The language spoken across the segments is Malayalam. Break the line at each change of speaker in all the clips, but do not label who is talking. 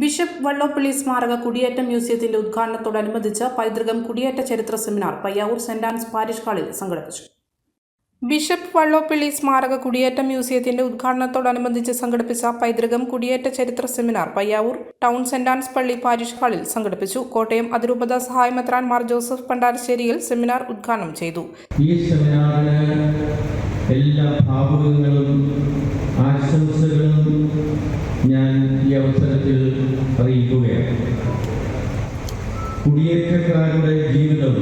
ബിഷപ്പ് വള്ളോപ്പള്ളി സ്മാരക കുടിയേറ്റ മ്യൂസിയത്തിന്റെ ഉദ്ഘാടനത്തോടനുബന്ധിച്ച് പൈതൃകം കുടിയേറ്റ ചരിത്ര seminar Payyavoor saint Ann's parish ഹാളിൽ സംഘടിപ്പിച്ചു. ബിഷപ്പ് വള്ളോപ്പള്ളി സ്മാരക കുടിയേറ്റ മ്യൂസിയത്തിന്റെ ഉദ്ഘാടനത്തോടനുബന്ധിച്ച് സംഘടിപ്പിച്ച പൈതൃകം കുടിയേറ്റ ചരിത്ര seminar Payyavoor town saint Ann's പള്ളി പാരിഷ് ഹാളിൽ സംഘടിപ്പിച്ചു. കോട്ടയം അതിരൂപത സഹായമെത്രാൻ മാർ ജോസഫ് പണ്ടാരശ്ശേരിയിൽ സെമിനാർ ഉദ്ഘാടനം ചെയ്തു.
ഈ സെമിനാറിന് എല്ലാ ഭാവുകങ്ങളും ആശംസകളും ഞാൻ ഈ അവസരത്തിൽ കുടിയേറ്റക്കാരുടെ ജീവിതം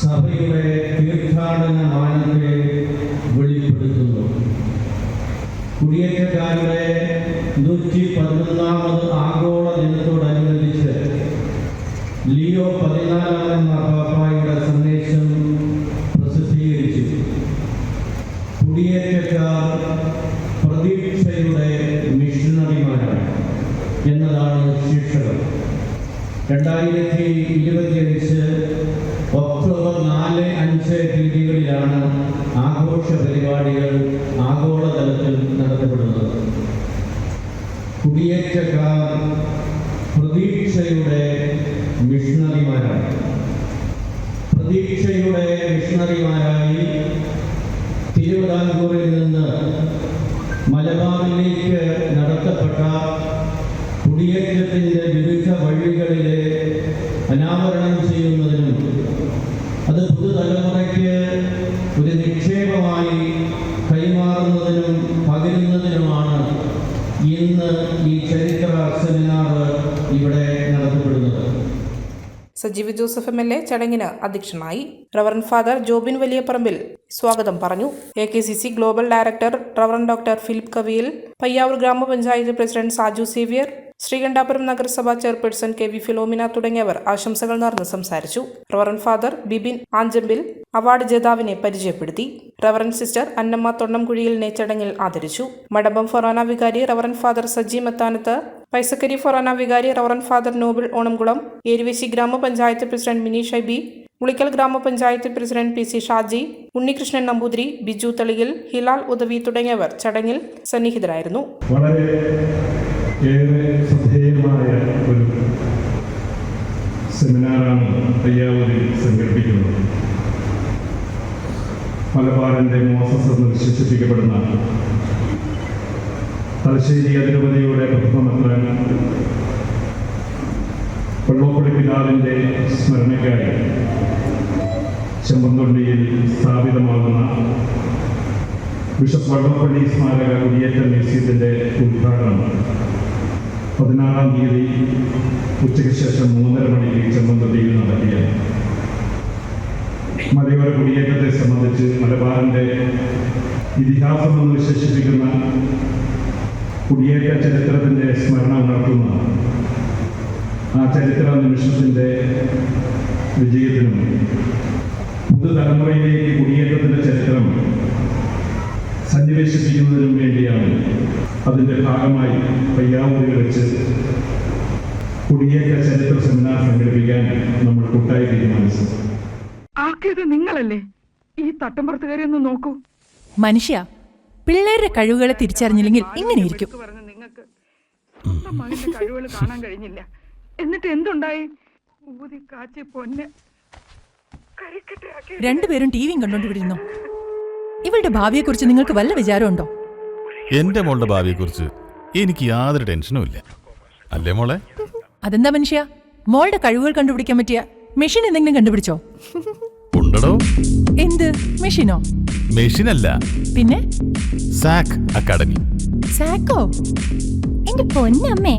സഭയുടെ തീർത്ഥാടന മാനത്തെ വെളിപ്പെടുത്തുന്നു. കുടിയേറ്റക്കാരുടെ നൂറ്റി പതിനൊന്നാമത് രണ്ടായിരത്തി ഇരുപത്തിയഞ്ച് ഒക്ടോബർ നാല് അഞ്ച് തീയതികളിലാണ് ആഘോഷ പരിപാടികൾ ആഗോളതലത്തിൽ നടത്തപ്പെടുന്നത്. കുടിയേറ്റക്കാർ പ്രതീക്ഷയുടെ മിഷണറിമാരാണ്. പ്രതീക്ഷയുടെ മിഷണറിമാരായി തിരുവിതാംകൂറിൽ നിന്ന് മലബാറിലേക്ക് നടത്തപ്പെട്ട കുടിയേറ്റത്തിന്റെ വിവിധ വഴികളിലെ അനാവരണം ചെയ്യുന്നതിനും അത് പുതുതലമുറയ്ക്ക് ഒരു നിക്ഷേപമായി കൈമാറുന്നതിനും പകരുന്നതിനുമാണ് ഇന്ന് ഈ ചരിത്ര സെമിനാർ ഇവിടെ നടത്തപ്പെടുന്നത്.
Sajeev Joseph M L A ചടങ്ങിന് അധ്യക്ഷനായി. റവറൻ ഫാദർ ജോബിൻ വലിയപറമ്പിൽ സ്വാഗതം പറഞ്ഞു. A K C C global director reverend doctor Philip Kaviyil. Payyavoor ഗ്രാമപഞ്ചായത്ത് പ്രസിഡന്റ് സാജു സേവ്യർ. ശ്രീകണ്ഠാപുരം നഗരസഭാ ചെയർപേഴ്സൺ കെ വി ഫിലോമിന തുടങ്ങിയവർ ആശംസകൾ നേർന്ന് സംസാരിച്ചു. Reverend father Bibin Anchampil award ജേതാവിനെ പരിചയപ്പെടുത്തി. റവറൻ സിസ്റ്റർ അന്നമ്മ തൊണ്ണംകുഴിയിലിനെ ചടങ്ങിൽ ആദരിച്ചു. മടമ്പം ഫൊറാന വികാരി റവറൻ ഫാദർ സജി മത്താനത്ത്. പൈസക്കരി ഫൊറാന വികാരി reverend father Noble Onamkulam. Eruvessy grama panchayat president Mini Shyby. Ulikkal grama panchayat president P C Shaji. Unnikrishnan Namboothiri Biju Thaliyil Hilal Udavi തുടങ്ങിയവർ ചടങ്ങിൽ സന്നിഹിതരായിരുന്നു.
ഏറെ ശ്രദ്ധേയമായ ഒരു സെമിനാറാണ് പയ്യാവൂരിൽ സംഘടിപ്പിക്കുന്നത്. മലബാറിന്റെ മോസസ് എന്ന് വിശേഷിപ്പിക്കപ്പെടുന്ന തലശ്ശേരി അതിരുപതിയുടെ പ്രഥമമെത്രാൻ വെള്ളോപ്പടി പിതാവിന്റെ സ്മരണയ്ക്കായി ചെമ്പന്തൊണ്ടിയിൽ സ്ഥാപിതമാകുന്ന ബിഷപ്പ് വള്ളപ്പള്ളി സ്മാരക കുടിയേറ്റ മ്യൂസിയത്തിന്റെ ഉദ്ഘാടനം പതിനാറാം തീയതി ഉച്ചയ്ക്ക് ശേഷം മൂന്നര മണിക്ക് ചെമ്മന്തൊട്ടിയിൽ നടത്തിയ മലയോര കുടിയേറ്റത്തെ സംബന്ധിച്ച് മലബാറിന്റെ ഇതിഹാസം എന്ന് വിശേഷിപ്പിക്കുന്ന കുടിയേറ്റ ചരിത്രത്തിന്റെ സ്മരണ ഉണർത്തുന്ന ആ ചരിത്ര നിമിഷത്തിന്റെ വിജയത്തിനും പുതുതലമുറയിലേക്ക് കുടിയേറ്റത്തിന്റെ ചരിത്രം സന്നിവേശിപ്പിക്കുന്നതിനും വേണ്ടിയാണ് അതിന്റെ ഭാഗമായി പയ്യാവൂരിൽ വെച്ച് കുടിയേറ്റ ചരിത്ര സെമിനാർ സംഘടിപ്പിക്കാൻ നമ്മൾ കൂട്ടായി തീരുമാനിച്ചു.
ആക്കിയത് നിങ്ങളല്ലേ? ഈ തട്ടമ്പുറത്തുകാരി ഒന്ന് നോക്കൂ.
മനുഷ്യ പിള്ളേരുടെ കഴിവുകളെ തിരിച്ചറിഞ്ഞില്ലെങ്കിൽ ഇങ്ങനെയിരിക്കും.
നിങ്ങൾക്ക് കഴിവുകൾ കാണാൻ കഴിഞ്ഞില്ല. എന്നിട്ട് എന്തുണ്ടായി? ഊതി കാച്ചി പൊന്നെ കരിക്കട്ടയാക്കി
രണ്ടുപേരും ടിവിയും കണ്ടോണ്ടിരുന്നു ഇവളുടെ ഭാവിയെക്കുറിച്ച് നിങ്ങൾക്ക് വല്ല വിചാരമുണ്ടോ?
എന്റെ മോളുടെ ഭാവിയെക്കുറിച്ച് എനിക്ക് യാതൊരു ടെൻഷനും ഇല്ല. അല്ലേ മോളെ?
അതെന്താ മനുഷ്യ? മോളുടെ കഴിവുകൾ കണ്ടുപിടിക്കാൻ പറ്റിയ മെഷീൻ എന്തെങ്കിലും കണ്ടുപിടിച്ചോ?
ഉണ്ടടോ.
എന്ത്? മെഷീനോ?
മെഷീനല്ല.
പിന്നെ?
സാക് അക്കാഡമി.
സാക്കോ?
എന്റെ പൊന്നമ്മേ.